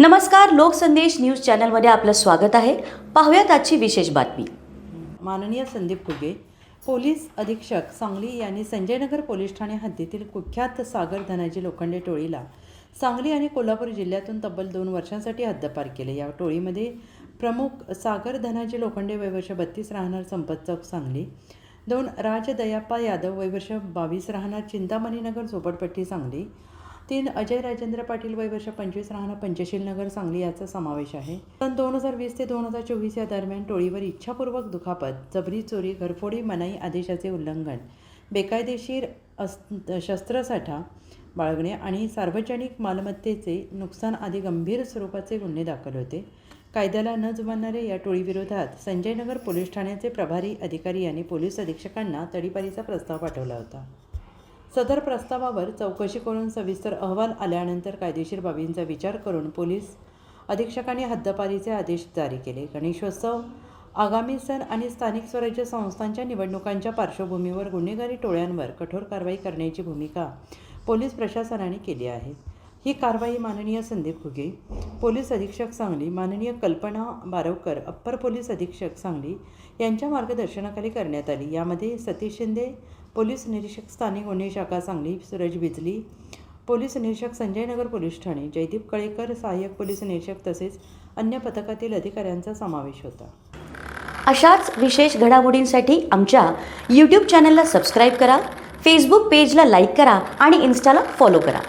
नमस्कार लोकसंदेश न्यूज चॅनलमध्ये आपलं स्वागत आहे. पाहूयात आजची विशेष बातमी. माननीय संदीप फुगे पोलीस अधीक्षक सांगली यांनी संजयनगर पोलीस ठाणे हद्दीतील कुख्यात सागर धनाजी लोखंडे टोळीला सांगली आणि कोल्हापूर जिल्ह्यातून तब्बल दोन वर्षांसाठी हद्दपार केले. या टोळीमध्ये प्रमुख सागर धनाजी लोखंडे वयवर्ष बत्तीस राहणार संपत चौक सांगली दोन राज दयाप्पा यादव वयवर्ष बावीस राहणार चिंतामणीनगर झोपडपट्टी सांगली तीन अजय राजेंद्र पाटील वय वर्ष पंचवीस राहणं पंचशील नगर सांगली याचा समावेश आहे. सन दोन हजार वीस ते दोन हजार चोवीस या दरम्यान टोळीवर इच्छापूर्वक दुखापत जबरी चोरी घरफोडी मनाई आदेशाचे उल्लंघन बेकायदेशीर अस शस्त्रसाठा बाळगणे आणि सार्वजनिक मालमत्तेचे नुकसान आदी गंभीर स्वरूपाचे गुन्हे दाखल होते. कायद्याला न जुमानणारे या टोळीविरोधात संजयनगर पोलीस ठाण्याचे प्रभारी अधिकारी यांनी पोलीस अधीक्षकांना तडीपारीचा प्रस्ताव पाठवला होता. सदर प्रस्तावावर चौकशी करून सविस्तर अहवाल आल्यानंतर कायदेशीर बाबींचा विचार करून पोलीस अधीक्षकांनी हद्दपारीचे आदेश जारी केले. गणेशोत्सव आगामी सण आणि स्थानिक स्वराज्य संस्थांच्या निवडणुकांच्या पार्श्वभूमीवर गुन्हेगारी टोळ्यांवर कठोर कारवाई करण्याची भूमिका पोलीस प्रशासनाने केली आहे. ही कारवाई माननीय संदीप घुगे पोलीस अधीक्षक सांगली माननीय कल्पना बारवकर अप्पर पोलीस अधीक्षक सांगली यांच्या मार्गदर्शनाखाली करण्यात आली. यामध्ये सतीश शिंदे पोलीस निरीक्षक स्थानिक गुन्हे शाखा सांगली सूरज बिजली पोलीस निरीक्षक संजयनगर पोलीस ठाणे जयदीप कळेकर सहाय्यक पोलीस निरीक्षक तसेच अन्य पथकातील अधिकाऱ्यांचा समावेश होता. अशाच विशेष घडामोडींसाठी आमच्या यूट्यूब चॅनलला सबस्क्राईब करा फेसबुक पेजला लाईक करा आणि इन्स्टाला फॉलो करा.